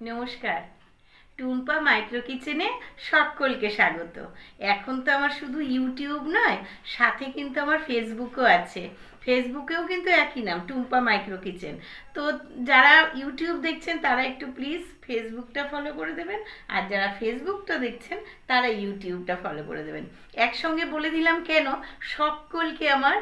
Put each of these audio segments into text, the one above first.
নমস্কার। টুম্পা মাইক্রো কিচেনে সকলকে স্বাগত। এখন তো আমার শুধু ইউটিউব নয়, সাথে কিন্তু আমার ফেসবুকও আছে। ফেসবুকেও কিন্তু একই নাম, টুম্পা মাইক্রো কিচেন। তো যারা ইউটিউব দেখছেন, তারা একটু প্লিজ ফেসবুকটা ফলো করে দেবেন, আর যারা ফেসবুকটা দেখছেন, তারা ইউটিউবটা ফলো করে দেবেন। একসঙ্গে বলে দিলাম কেন, সকলকে আমার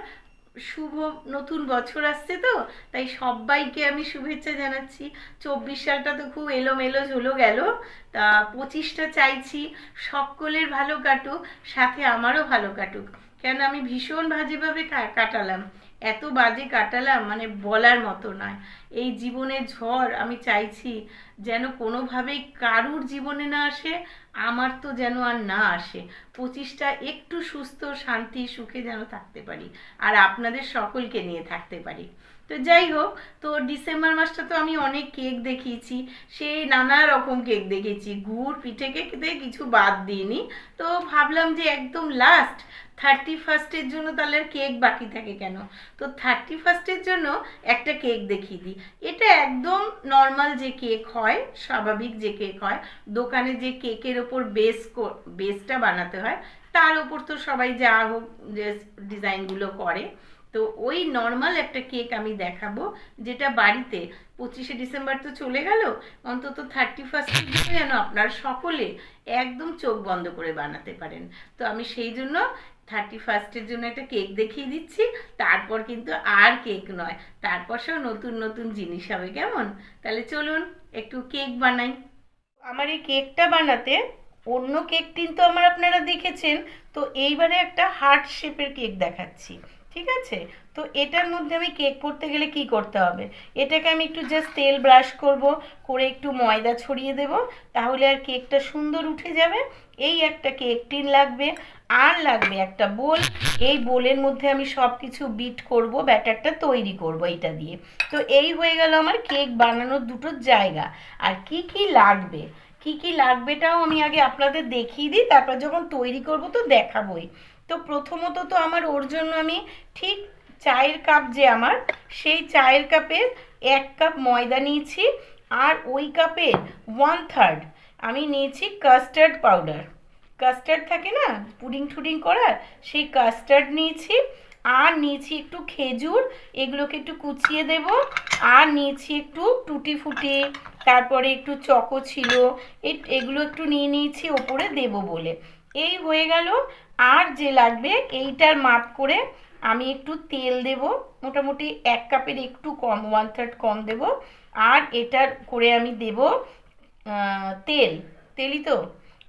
শুভ নতুন বছর আসছে তো, তাই সবাইকে আমি শুভেচ্ছা জানাচ্ছি। চব্বিশ সালটা তো খুব এলোমেলো ঝুলো গেল, তা পঁচিশটা চাইছি, সকলের ভালো কাটুক, সাথে আমারও ভালো কাটুক। কেন আমি ভীষণ বাজেভাবে কা- কাটালাম। এত বাজে কাটালাম মানে বলার মতো নয়। এই জীবনের ঝড় আমি চাইছি যেন কোনোভাবেই কারুর জীবনে না আসে, আমার তো যেন আর না আসে। পঁচিশটা একটু সুস্থ, শান্তি, সুখে যেন থাকতে পারি আর আপনাদের সকলকে নিয়ে থাকতে পারি। তো যাই হোক, তো ডিসেম্বর মাসটা তো আমি অনেক কেক দেখিয়েছি, সেই নানা রকম কেক দেখেছি গুড়, পিঠে কেক কিছু বাদ দিইনি। তো ভাবলাম যে একদম লাস্ট থার্টি ফার্স্টের জন্য তাহলে কেক বাকি থাকে কেন? তো থার্টি ফার্স্টের জন্য একটা কেক দেখিয়ে দিই। এটা একদম নর্মাল যে কেক হয়, স্বাভাবিক যে কেক হয়, দোকানে যে কেকের ওপর বেস বেসটা বানাতে হয়, তার ওপর তো সবাই যা হোক যে ডিজাইনগুলো করে। তো ওই নর্মাল একটা কেক আমি দেখাবো, যেটা বাড়িতে পঁচিশে ডিসেম্বর তো চলে গেল, অন্তত থার্টি ফার্স্টের দিনে যেন আপনার সকলে একদম চোখ বন্ধ করে বানাতে পারেন। তো আমি সেই জন্য থার্টি ফার্স্টের জন্য একটা কেক দেখিয়ে দিচ্ছি। তারপর কিন্তু আর কেক নয়। তারপর সব নতুন নতুন জিনিস হবে, কেমন? তাহলে চলুন একটু কেক বানাই। আমার এই কেকটা বানাতে অন্য কেক কিন্তু আমার আপনারা দেখেছেন। তো এইবারে একটা হার্ট শেপের কেক দেখাচ্ছি, ঠিক আছে? তো এটার মধ্যে আমি কেক করতে গেলে কি করতে হবে? এটাকে আমি একটু জাস্ট তেল ব্রাশ করব, করে একটু ময়দা ছড়িয়ে দেব, তাহলে আর কেকটা সুন্দর উঠে যাবে। এই একটা কেক টিন লাগবে। আর লাগবে একটা বোল। এই বোলের মধ্যে আমি সব কিছু বিট করব, ব্যাটারটা তৈরি করব এটা দিয়ে। তো এই হয়ে গেল আমার কেক বানানোর দুটো জায়গা। আর কি কি লাগবে? কি কি লাগবেটাও আমি আগে আপনাদের দেখিয়ে দিই, তারপর যখন তৈরি করব তো দেখাবই। তো প্রথমত তো আমার ওর জন্য আমি ঠিক চায়ের কাপ যে আমার, সেই চায়ের কাপের এক কাপ ময়দা নিয়েছি। আর ওই কাপের ওয়ান থার্ড আমি নিয়েছি কাস্টার্ড পাউডার কাস্টার্ড থাকে না পুডিং টুডিং করার, সেই কাস্টার্ড নিয়েছি, আর নিয়েছি একটু খেজুর, এগুলোকে একটু কুচিয়ে দেব, আর নিয়েছি একটু টুটি ফুটি, তারপরে একটু চকো ছিল এগুলো একটু নিয়ে নিয়েছি, ওপরে দেব বলে। এই হয়ে গেল, আর যে লাগবে এইটার মাপ করে আমি একটু তেল দেব, মোটামুটি এক কাপের একটু কম ওয়ান থার্ড কম দেব, আর এটার করে আমি দেব তেল, তেলই তো?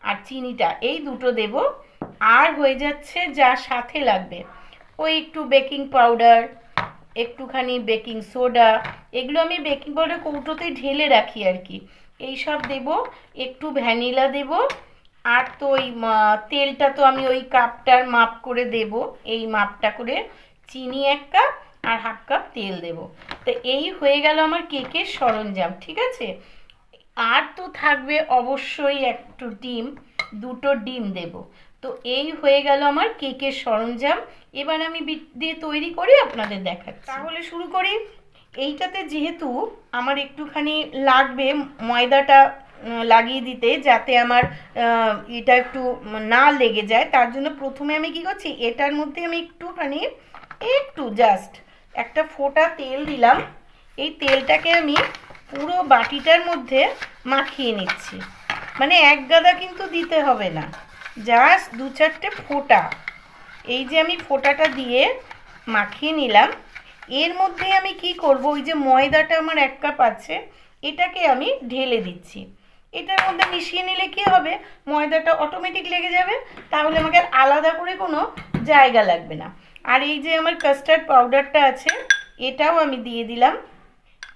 আর চিনিটা, এই দুটো দেব। আর হয়ে যাচ্ছে যা সাথে লাগবে। ওই একটু বেকিং পাউডার একটুখানি বেকিং সোডা এগুলো আমি বেকিং পাউডার কৌটোতে ঢেলে রাখি আর কি। এই সব দেব, একটু ভ্যানিলা দেব, আর তো ওই তেলটা তো আমি ওই কাপটার মাপ করে দেব। এই মাপটা করে চিনি এক কাপ আর হাফ কাপ তেল দেব। তো এই হয়ে গেল আমার কেকের সরঞ্জাম, ঠিক আছে? আর তো থাকবে অবশ্যই একটু ডিম দুটো ডিম দেব। তো এই হয়ে গেল আমার কেকের সরঞ্জাম। এবার আমি দিয়ে তৈরি করি আপনাদের দেখাচ্ছি। তাহলে শুরু করি। এইটাতে যেহেতু আমার একটুখানি লাগবে ময়দাটা লাগিয়ে দিতে যাতে আমার এটা একটু না লেগে যায় তার জন্য প্রথমে আমি কি করছি এটার মধ্যে আমি একটুখানি একটু জাস্ট একটা ফোঁটা তেল দিলাম। এই তেলটাকে আমি পুরো বাটিটার মধ্যে মাখিয়ে নিচ্ছি। মানে এক গাদা কিন্তু দিতে হবে না। জাস্ট দু চারটে ফোঁটা। এই যে আমি ফোঁটাটা দিয়ে মাখিয়ে নিলাম। এর মধ্যে আমি কি করব? ওই যে ময়দাটা আমার এক কাপ আছে, এটাকে আমি ঢেলে দিচ্ছি। এটার মধ্যে মিশিয়ে নিলে কি হবে? ময়দাটা অটোমেটিক লেগে যাবে। তাহলে আমাকে আলাদা করে কোনো জায়গা লাগবে না। আর এই যে আমার কাস্টার্ড পাউডারটা আছে, এটাও আমি দিয়ে দিলাম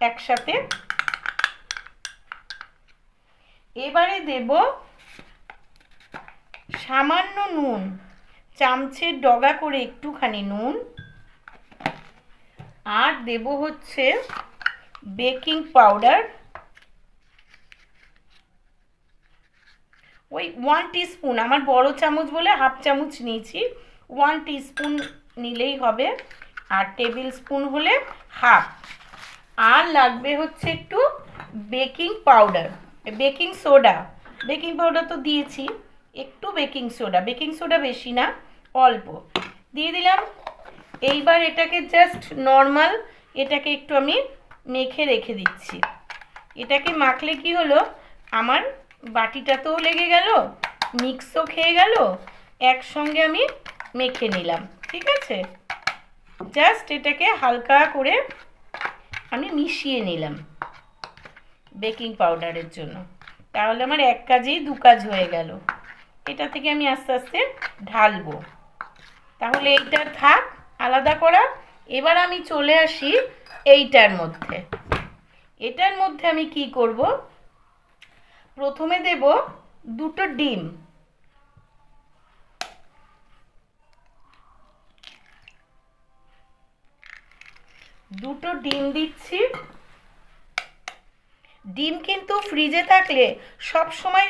একসাথে। এবারে দেব সামান্য নুন, চামচের ডগা করে একটুখানি নুন। আর দেব হচ্ছে বেকিং পাউডার। ওই ওয়ান টিস্পুন আমার বড় চামচ বলে হাফ চামচ নিয়েছি। ওয়ান টিস্পুন নিলেই হবে, আর টেবিল স্পুন হলে হাফ আর লাগবে হচ্ছে একটু baking powder. Baking soda. Baking powder তো দিয়েছি, একটু বেকিং সোডা। বেকিং সোডা বেশি না, অল্প। দিয়ে দিলাম, এইবার এটাকে জাস্ট নর্মাল এটাকে একটু আমি মেখে রেখে দিচ্ছি। এটাকে মাখলে কি হলো, আমার বাটিটা বাটিটাতেও লেগে গেল, মিক্সও খেয়ে গেল, একসঙ্গে আমি মেখে নিলাম, ঠিক আছে? জাস্ট এটাকে হালকা করে আমি মিশিয়ে নিলাম। বেকিং পাউডারের জন্য। তাহলে আমার এক কাজেই দু কাজ হয়ে গেল। এটা থেকে আমি আস্তে আস্তে ঢালবো। তাহলে এইটা থাক, আলাদা করা। এবার আমি চলে আসি এইটার মধ্যে। এটার মধ্যে আমি কি করব? প্রথমে দেব দুটো ডিম। দুটো ডিম দিচ্ছি। ডিম কিন্তু ফ্রিজে থাকলে সব সময়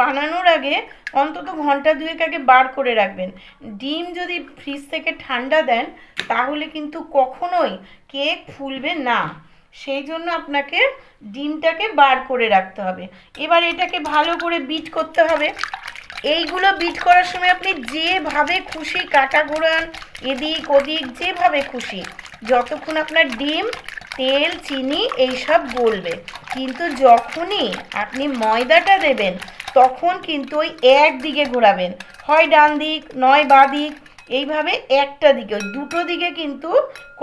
বানানোর আগে অন্তত ঘণ্টা দুয়েক আগে বার করে রাখবেন। ডিম যদি ফ্রিজ থেকে ঠান্ডা দেন, তাহলে কিন্তু কখনোই কেক ফুলবে না। সেই জন্য আপনাকে ডিমটাকে বার করে রাখতে হবে। এবার এটাকে ভালো করে বিট করতে হবে। এইগুলো বিট করার সময় আপনি যেভাবে খুশি কাটা ঘোরান, এদিক ওদিক যেভাবে খুশি, যতক্ষণ আপনার ডিম, তেল, চিনি, এইসব গলবে। কিন্তু যখনই আপনি ময়দাটা দেবেন, তখন কিন্তু ওই একদিকে ঘোরাবেন। হয় ডান দিক, নয় বা দিক, এইভাবে একটা দিকে, ওই দুটো দিকে কিন্তু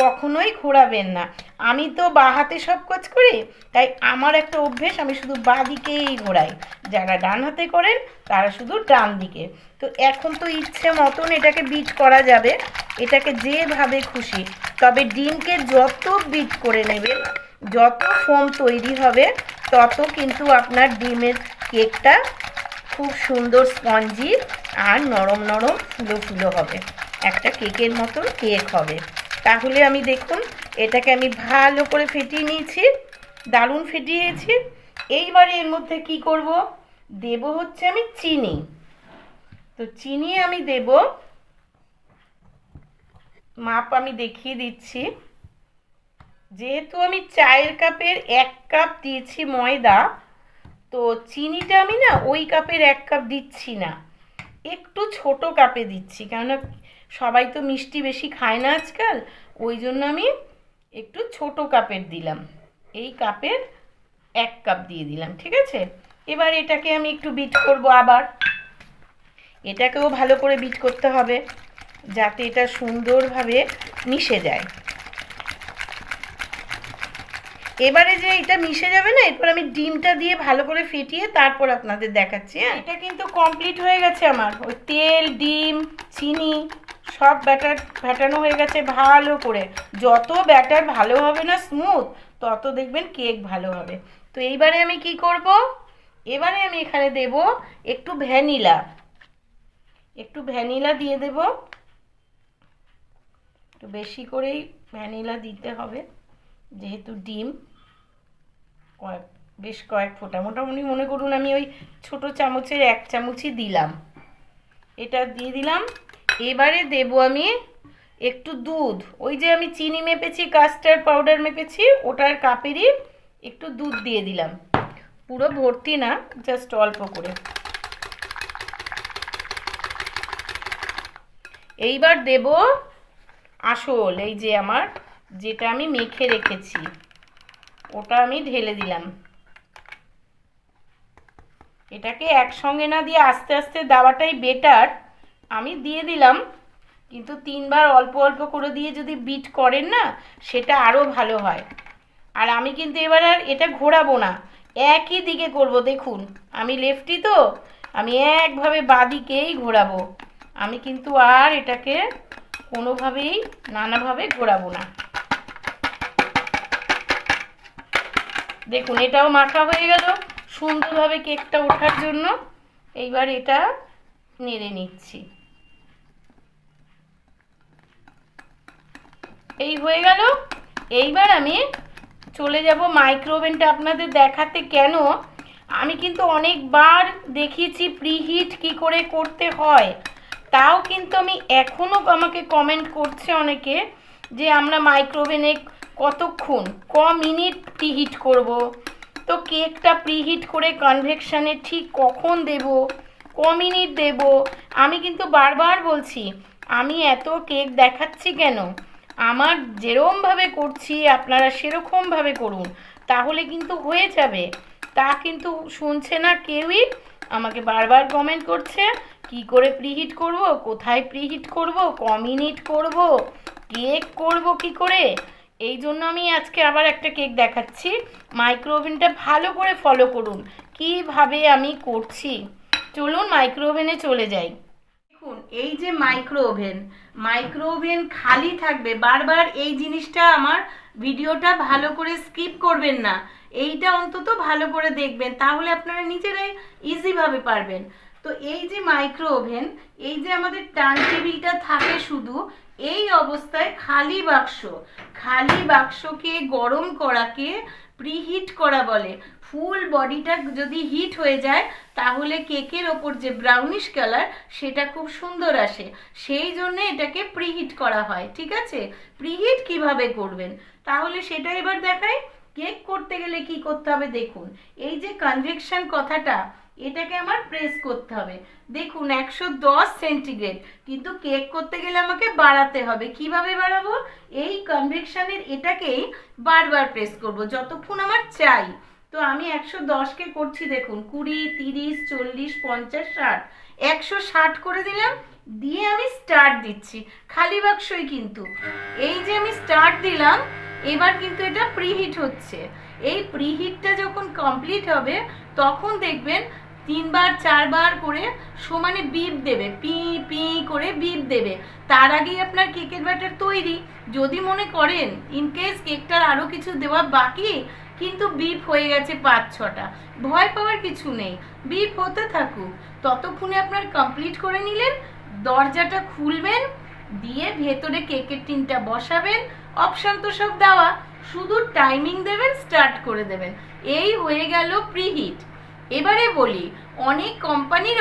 কখনোই ঘোরাবেন না। আমি তো বা হাতে সব কাজ করি, তাই আমার একটা অভ্যেস, আমি শুধু বা দিকেই ঘোরাই। যারা ডান হাতে করেন, তারা শুধু ডান দিকে। তো এখন তো ইচ্ছে মতন এটাকে বিট করা যাবে, এটাকে যেভাবে খুশি, তবে ডিমকে যত বিট করে নেবেন যত ফোম তৈরি হবে, তত কিন্তু আপনার ডিমের কেকটা খুব সুন্দর স্পঞ্জি আর নরম নরম ফুলো ফুলো হবে। একটা কেকের মতন কেক হবে। তাহলে আমি দেখুন, এটাকে আমি ভালো করে ফেটিয়ে নিয়েছি, দারুণ ফেটিয়েছি এইবারে এর মধ্যে কি করব? দেব হচ্ছে আমি চিনি। তো চিনি আমি দেব, মাপ আমি দেখিয়ে দিচ্ছি। যেহেতু আমি চায়ের কাপের এক কাপ দিয়েছি ময়দা, তো চিনিটা আমি না ওই কাপের এক কাপ দিচ্ছি না। একটু ছোট কাপে দিচ্ছি, কেননা সবাই তো মিষ্টি বেশি খায় না আজকাল, ওই জন্য আমি একটু ছোট কাপের দিলাম। এই কাপের এক কাপ দিয়ে দিলাম, ঠিক আছে? এবার এটাকে আমি একটু বিট করব আবার। এটাকেও ভালো করে বিট করতে হবে, যাতে এটা সুন্দরভাবে মিশে যায়। এবারে যে এটা মিশে যাবে না, এরপর আমি ডিমটা দিয়ে ভালো করে ফেটিয়ে তারপর আপনাদের দেখাচ্ছি হ্যাঁ? এটা কিন্তু কমপ্লিট হয়ে গেছে আমার। ওই তেল, ডিম, চিনি, সব ব্যাটার ফ্যাটানো হয়ে গেছে ভালো করে। যত ব্যাটার ভালো হবে না স্মুথ তত দেখবেন কেক ভালো হবে। তো এইবারে আমি কি করব? এবারে আমি এখানে দেব একটু ভ্যানিলা। একটু ভ্যানিলা দিয়ে দেব। একটু বেশি করেই ভ্যানিলা দিতে হবে। যেহেতু ডিম, কয়েক বেশ কয়েক ফোঁটা। মোটামুটি মনে করুন আমি ওই ছোট চামচের এক চামচই দিলাম। এটা দিয়ে দিলাম। এবারে দেব আমি একটু দুধ। ওই যে আমি চিনি মেপেছি, কাস্টার্ড পাউডার মেপেছি, ওটার কাপেরই একটু দুধ দিয়ে দিলাম। পুরো ভর্তি না, জাস্ট অল্প করে। এইবার দেব আসল, এই যে আমার যেটা আমি মেখে রেখেছি, ওটা আমি ঢেলে দিলাম। এটাকে একসঙ্গে না দিয়ে আস্তে আস্তে দেওয়াটাই বেটার আমি দিয়ে দিলাম, কিন্তু তিনবার অল্প অল্প করে দিয়ে যদি বিট করেন না, সেটা আরও ভালো হয়। আর আমি কিন্তু এবার আর এটা ঘোরাবো না, একই দিকে করব। দেখুন, আমি লেফটি তো, আমি একভাবে বাদিকেই ঘোরাবো। আমি কিন্তু আর এটাকে কোনোভাবেই, নানাভাবে ঘোরাবো না। দেখুন, এটাও মাখা হয়ে গেল। সুন্দরভাবে কেকটা ওঠার জন্য এইবার এটা নেড়ে নিচ্ছি। এই হয়ে গেল। এইবার আমি চলে যাব মাইক্রোওভেনটা আপনাদের দেখাতে। কেন? আমি কিন্তু অনেকবার দেখিয়েছি প্রিহিট কি করে করতে হয়। তাও কিন্তু আমি এখনও আমাকে কমেন্ট করছে অনেকে যে আমরা মাইক্রোওভেনে কতক্ষণ? ক মিনিট প্রিহিট করব? তো কেকটা প্রিহিট করে কনভেকশানে ঠিক কখন দেব? ক মিনিট দেব? আমি কিন্তু বারবার বলছি, আমি এত কেক দেখাচ্ছি কেন? আমার যেরমভাবে করছি, আপনারা সেরকমভাবে করুন, তাহলে কিন্তু হয়ে যাবে। তা কিন্তু শুনছে না কেউই? আমাকে বারবার কমেন্ট করছে, কি করে প্রিহিট করব? কোথায় প্রিহিট করব? ক মিনিট করব? কেক করব কি করে? এই জন্য আমি আজকে আবার একটা কেক দেখাচ্ছি। মাইক্রো ওভেনটা ভালো করে ফলো করুন। কীভাবে আমি করছি? চলুন মাইক্রো ওভেনে চলে যাই। দেখুন, এই যে মাইক্রো ওভেন মাইক্রো ওভেন খালি থাকবে, বারবার এই জিনিসটা আমার ভিডিওটা ভালো করে স্কিপ করবেন না। এইটা অন্তত ভালো করে দেখবেন, তাহলে আপনারা নিজেরাই ইজিভাবে পারবেন। তো এই যে মাইক্রো ওভেন এই যে আমাদের টার্ন টেবিলটা থাকে শুধু, এই অবস্থায় খালি বাক্স, খালি বাক্সকে গরম করাকে প্রিহিট করা বলে। ফুল বডিটা যদি হিট হয়ে যায়, তাহলে কেকের ওপর যে ব্রাউনিশ কালার সেটা খুব সুন্দর আসে। সেই জন্য এটাকে প্রিহিট করা হয়, ঠিক আছে? প্রিহিট কীভাবে করবেন? তাহলে সেটা এবার দেখাই। কেক করতে গেলে কি করতে হবে দেখুন। এই যে কনভেকশন কথাটা এটাকে আমার প্রেস করতে হবে। দেখুন, একশো দশ সেন্টিগ্রেড কিন্তু কেক করতে গেলে আমাকে বাড়াতে হবে। কীভাবে বাড়াবো? এই কনভেকশনের এটাকেই বারবার প্রেস করব, যতক্ষণ আমার চাই। তো আমি একশো দশকে করছি, দেখুন, কুড়ি, তিরিশ, চল্লিশ, পঞ্চাশ, ষাট। একশো ষাট করে দিলাম, দিয়ে আমি স্টার্ট দিচ্ছি। খালি বাক্সই কিন্তু। এই যে আমি স্টার্ট দিলাম, এবার কিন্তু এটা প্রিহিট হচ্ছে। এই প্রিহিটটা যখন কমপ্লিট হবে, তখন দেখবেন তিনবার, চারবার করে সমানে বিপ দেবে, পি পি করে বিপ দেবে। তার আগেই আপনার কেকের ব্যাটার তৈরি। যদি মনে করেন ইনকেস কেকটার আরও কিছু দেওয়া বাকি, কিন্তু বিপ হয়ে গেছে পাঁচ, ছটা। ভয় পাওয়ার কিছু নেই। বিপ হতে থাকুক। ততক্ষণে আপনার কমপ্লিট করে নিলেন, দরজাটা খুলবেন, দিয়ে ভেতরে কেকের টিনটা বসাবেন অপশান তো সব দেওয়া। শুধু টাইমিং দেবেন স্টার্ট করে দেবেন। এই হয়ে গেল প্রিহিট এবারে বলি, অনেক কোম্পানির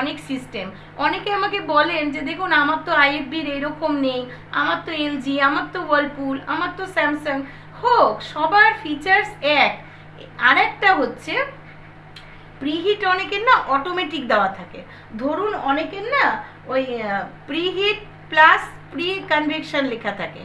অনেক সিস্টেম। অনেকে আমাকে বলেন যে, দেখুন, আমার তো আইএফবির এরকম নেই, আমার তো এলজি, আমার তো ওয়ার্লপুল আমার তো স্যামসাং। হোক, সবার ফিচার্স এক। আরেকটা হচ্ছে প্রিহিট অনেকের না অটোমেটিক দেওয়া থাকে। ধরুন, অনেকের না ওই প্রিহিট প্লাস প্রি কনভেকশন লেখা থাকে।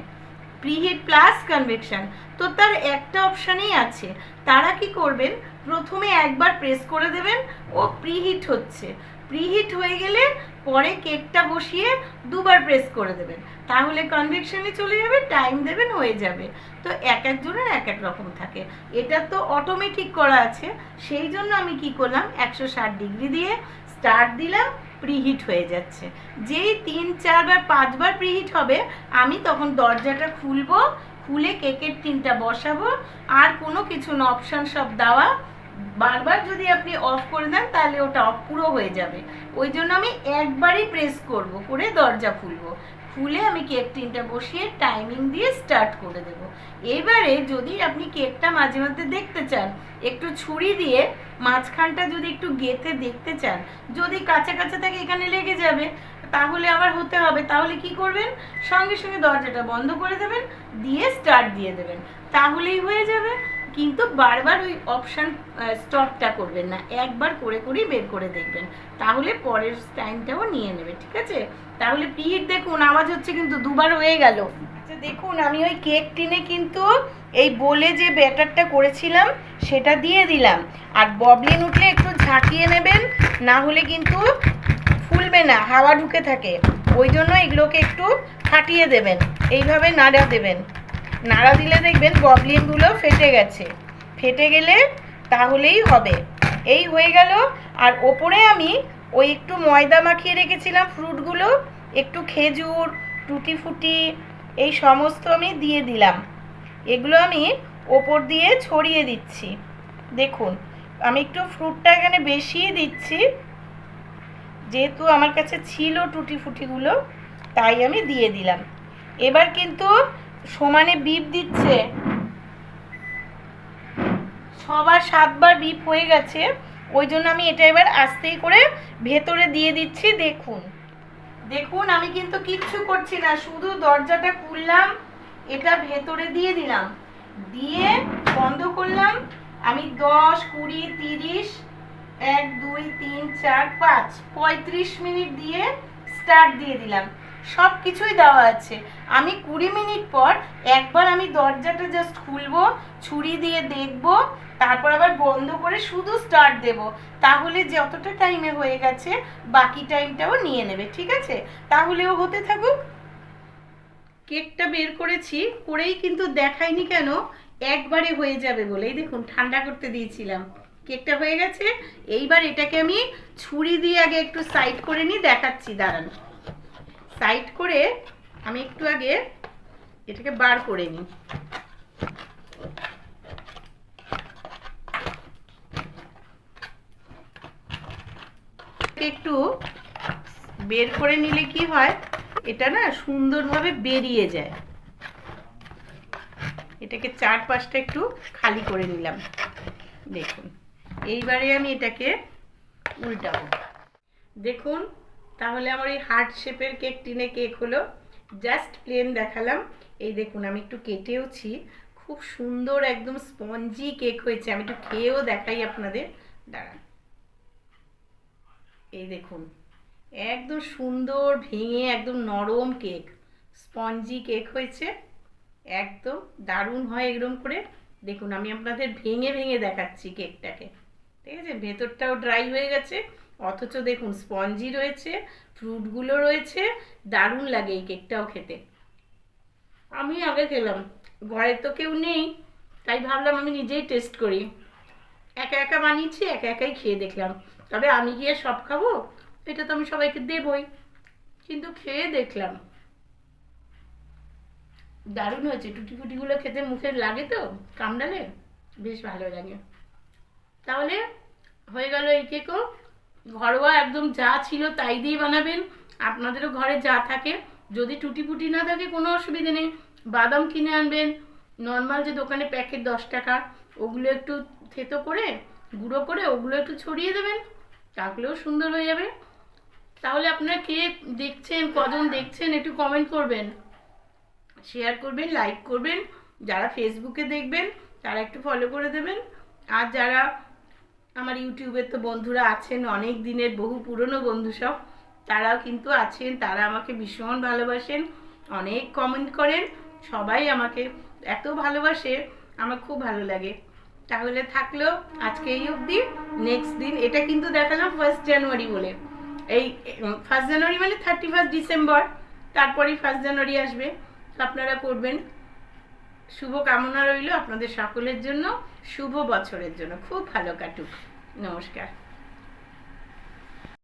প্রিহিট প্লাস কনভেকশন তো তার একটা অপশানেই আছে। তারা কি করবেন? প্রথমে একবার প্রেস করে দেবেন, ও প্রিহিট হচ্ছে। প্রিহিট হয়ে গেলে পরে কেকটা বসিয়ে দুবার প্রেস করে দেবেন। তাহলে কনভেকশনে চলে যাবে টাইম দেবেন, হয়ে যাবে। তো এক একজনের এক এক রকম থাকে। এটা তো অটোমেটিক করা আছে। সেই জন্য আমি কি করলাম, একশো ষাট ডিগ্রি দিয়ে স্টার্ট দিলাম প্রিহিট হয়ে যাচ্ছে। যেই তিন চারবার পাঁচবার প্রিহিট হবে, আমি তখন দরজাটা খুলবো, খুলে কেকের টিনটা বসাবো, আর কোনো কিছু অপশান সব দেওয়া বারবার যদি আপনি অফ করে দেন, তাহলে ওটা অফ পুরো হয়ে যাবে। ওই জন্য আমি একবারই প্রেস করব, করে দরজা খুলবো। খুলে আমি কেক টিনটা বসিয়ে টাইমিং দিয়ে স্টার্ট করে দেব। এবারে যদি আপনি কেকটা মাঝে মধ্যে দেখতে চান, একটু ছুরি দিয়ে মাঝখানটা যদি একটু গেতে দেখতে চান, যদি কাছে কাছে থাকে এখানে লেগে যাবে, তাহলে আবার হতে হবে। তাহলে কি করবেন? সঙ্গে সঙ্গে দরজাটা বন্ধ করে দেবেন, দিয়ে স্টার্ট দিয়ে দেবেন। তাহলেই হয়ে যাবে। কিন্তু বারবার ওই অপশান স্টপটা করবেন না। একবার করে করেই বের করে দেখবেন। তাহলে পরের টাইমটাও নিয়ে নেবে, ঠিক আছে? তাহলে পিঠ দেখুন, আওয়াজ হচ্ছে কিন্তু দুবার হয়ে গেল। আচ্ছা দেখুন, আমি ওই কেক টিনে কিন্তু এই বলে যে ব্যাটারটা করেছিলাম, সেটা দিয়ে দিলাম। আর ববলিন উঠলে একটু ঝাঁকিয়ে নেবেন, না হলে কিন্তু ফুলবে না, হাওয়া ঢুকে থাকে। ওই জন্য এগুলোকে একটু ফাটিয়ে দেবেন, এইভাবে নাড়া দেবেন। নাড়া দিলে দেখবেন ববলিনগুলো ফেটে গেছে। ফেটে গেলে তাহলেই হবে। এই হয়ে গেল। আর ওপরে আমি ওই একটু ময়দা মাখিয়ে রেখেছিলাম ফ্রুটগুলো, একটু খেজুর টুটি ফুটি এই সমস্ত আমি দিয়ে দিলাম। এগুলো আমি ওপর দিয়ে ছড়িয়ে দিচ্ছি। দেখুন, আমি একটু ফ্রুটটা এখানে বেশিই দিচ্ছি। যেহেতু আমার কাছে ছিল টুটি ফুটিগুলো তাই আমি দিয়ে দিলাম। এবার কিন্তু সমানে বিপ দিচ্ছে। ছবার সাতবার বিপ হয়ে গেছে। ওই জন্য আমি এটা এবার আস্তেই করে ভেতরে দিয়ে দিচ্ছি, দেখুন। দেখুন, আমি কিন্তু কিচ্ছু করছি না, শুধু দরজাটা খুললাম, এটা ভেতরে দিয়ে দিলাম। দিয়ে বন্ধ করলাম, আমি দশ, কুড়ি, তিরিশ, এক, দুই, তিন, চার, পাঁচ, পঁয়ত্রিশ মিনিট দিয়ে স্টার্ট দিয়ে দিলাম। সব কিছুই দেওয়া আছে। আমি কুড়ি মিনিট পর একবার আমি দরজাটা জাস্ট খুলবো, ছুরি দিয়ে দেখব, তারপর আবার বন্ধ করে শুধু স্টার্ট দেব। তাহলে যতটা টাইমে হয়ে গেছে, বাকি টাইমটাও নিয়ে নেবে, ঠিক আছে? তাহলেও হতে থাকুক। কেকটা বের করেছি, করেই কিন্তু দেখাইনি কেন, একবারে হয়ে যাবে বলে। এই দেখুন, ঠান্ডা করতে দিয়েছিলাম। কেকটা হয়ে গেছে, এইবার এটাকে আমি ছুরি দিয়ে আগে একটু সাইড করে নিই দেখাচ্ছি, দাঁড়ান। সাইড করে আমি একটু আগে এটাকে বার করে নিই। একটু বের করে নিলে কি হয়? এটা না সুন্দরভাবে বেরিয়ে যায়। এটাকে চার পাঁচটা একটু খালি করে নিলাম। দেখুন, এইবারে আমি এটাকে উল্টাবো। দেখুন তাহলে আমার এই হার্ট শেপের কেক টিনে কেক হলো। জাস্ট প্লেন দেখালাম। এই দেখুন, আমি একটু কেটেওছি। খুব সুন্দর একদম স্পঞ্জি কেক হয়েছে। আমি একটু খেয়েও দেখাই আপনাদের। দাঁড়ান। এই দেখুন, একদম সুন্দর ভেঙে একদম নরম কেক স্পঞ্জি কেক হয়েছে। একদম দারুণ হয় এরকম করে। দেখুন, আমি আপনাদের ভেঙে ভেঙে দেখাচ্ছি কেকটাকে ঠিক আছে? ভেতরটাও ড্রাই হয়ে গেছে। অথচ দেখুন, স্পঞ্জি রয়েছে, ফ্রুটগুলো রয়েছে, দারুণ লাগে এই কেকটাও খেতে। আমি আগে খেলাম, ঘরে তো কেউ নেই, তাই ভাবলাম আমি নিজেই টেস্ট করি। একা একা বানিয়েছি, একা একাই খেয়ে দেখলাম। তবে আমি গিয়ে সব খাব, এটা তো আমি সবাইকে দেবই, কিন্তু খেয়ে দেখলাম। দারুণ হয়েছে টুটি ফুটিগুলো খেতে মুখে লাগে তো, কামড়ালে? বেশ ভালো লাগে। তাহলে হয়ে গেল এই কেকও। ঘরোয়া একদম যা ছিল তাই দিয়ে বানাবেন। আপনাদেরও ঘরে যা থাকে। যদি টুটি ফুটি না থাকে, কোনো অসুবিধে নেই। বাদাম কিনে আনবেন। নর্মাল যে দোকানে প্যাকেট দশ টাকা, ওগুলো একটু থেতো করে, গুঁড়ো করে, ওগুলো একটু ছড়িয়ে দেবেন। তাহলেও সুন্দর হয়ে যাবে। তাহলে আপনারা কে দেখছেন, কজন দেখছেন, একটু কমেন্ট করবেন। শেয়ার করবেন লাইক করবেন। যারা ফেসবুকে দেখবেন, তারা একটু ফলো করে দেবেন। আর যারা আমার ইউটিউবের তো বন্ধুরা আছেন অনেক দিনের, বহু পুরনো বন্ধু সব। তারাও কিন্তু আছেন, তারা আমাকে ভীষণ ভালোবাসেন, অনেক কমেন্ট করেন, সবাই আমাকে এত ভালোবাসে, আমার খুব ভালো লাগে। তাহলে থাকল আজকে এই অবধি নেক্সট দিন, এটা কিন্তু দেখালাম ফার্স্ট জানুয়ারি বলে। এই ফার্স্ট জানুয়ারি মানে থার্টি ফার্স্ট ডিসেম্বর তারপরেই ফার্স্ট জানুয়ারি আসবে। আপনারা করবেন শুভ কামনা রইল আপনাদের সকলের জন্য, শুভ বছরের জন্য। খুব ভালো কাটুক। নমস্কার